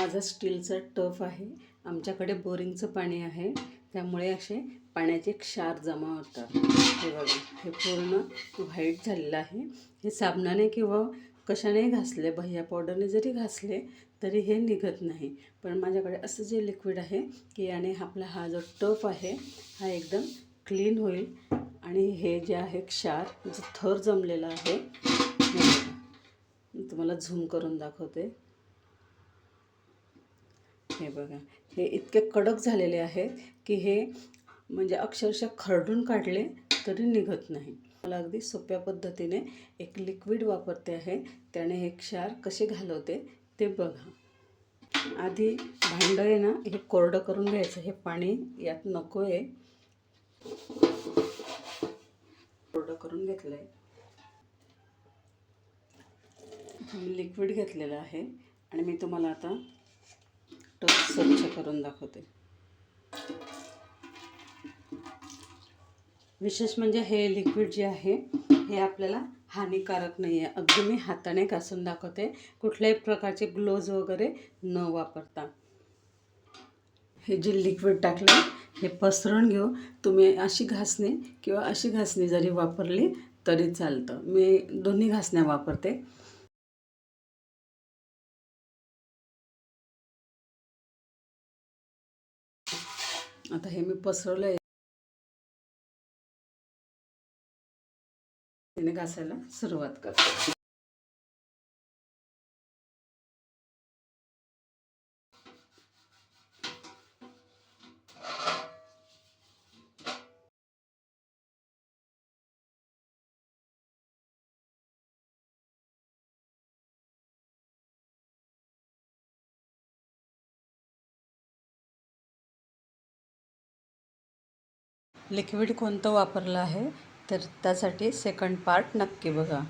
माझा स्टीलचा टफ आहे. आमच्याकडे बोरिंगचं पाणी आहे. त्यामुळे असे पाण्याचे क्षार जमा होतात. हे बघा हे पूर्ण व्हाईट झालेलं आहे. हे साबणाने किंवा कशाने घासले भैया पावडरने जरी घासले तरी हे निघत नाही. पण माझ्याकडे असं जे लिक्विड आहे की याने आपला हा जो टफ आहे हा एकदम क्लीन होईल. आणि हे जे आहे क्षार जो थर जमलेला आहे तुम्हाला झूम करून दाखवते. हे बघा. हे इतके कडक झालेले आहेत की हे म्हणजे अक्षरशः खरडून काढले तरी निघत नाही. मला अगदी सोप्या पद्धतीने एक लिक्विड वापरते आहे. त्याने हे क्षार कसे घालवते ते बघा. आधी भांडं आहे ना हे कोरडं करून घ्यायचं. हे पाणी यात नको आहे कोरडं करून घेतलं आहे मी लिक्विड घेतलेलं आहे. आणि मी तुम्हाला आता टप स्वच्छ करून दाखवते. विशेष म्हणजे हे लिक्विड जे आहे हे आपल्याला हानिकारक नाही आहे अगदी मी हाताने घासून दाखवते. कुठल्याही प्रकारचे ग्लोव्ज वगैरे न वापरता. हे जे लिक्विड टाकलं हे पसरून घेऊ. तुम्ही अशी घासणी किंवा अशी घासणी जरी वापरली तरी चालतं. मी दोन्ही घासण्या वापरते. आता हे मी पसरवलं आहे घासायला सुरुवात करते. लिक्विड कोणतं वापरलं आहे? तर त्यासाठी सेकंड पार्ट नक्की बघा.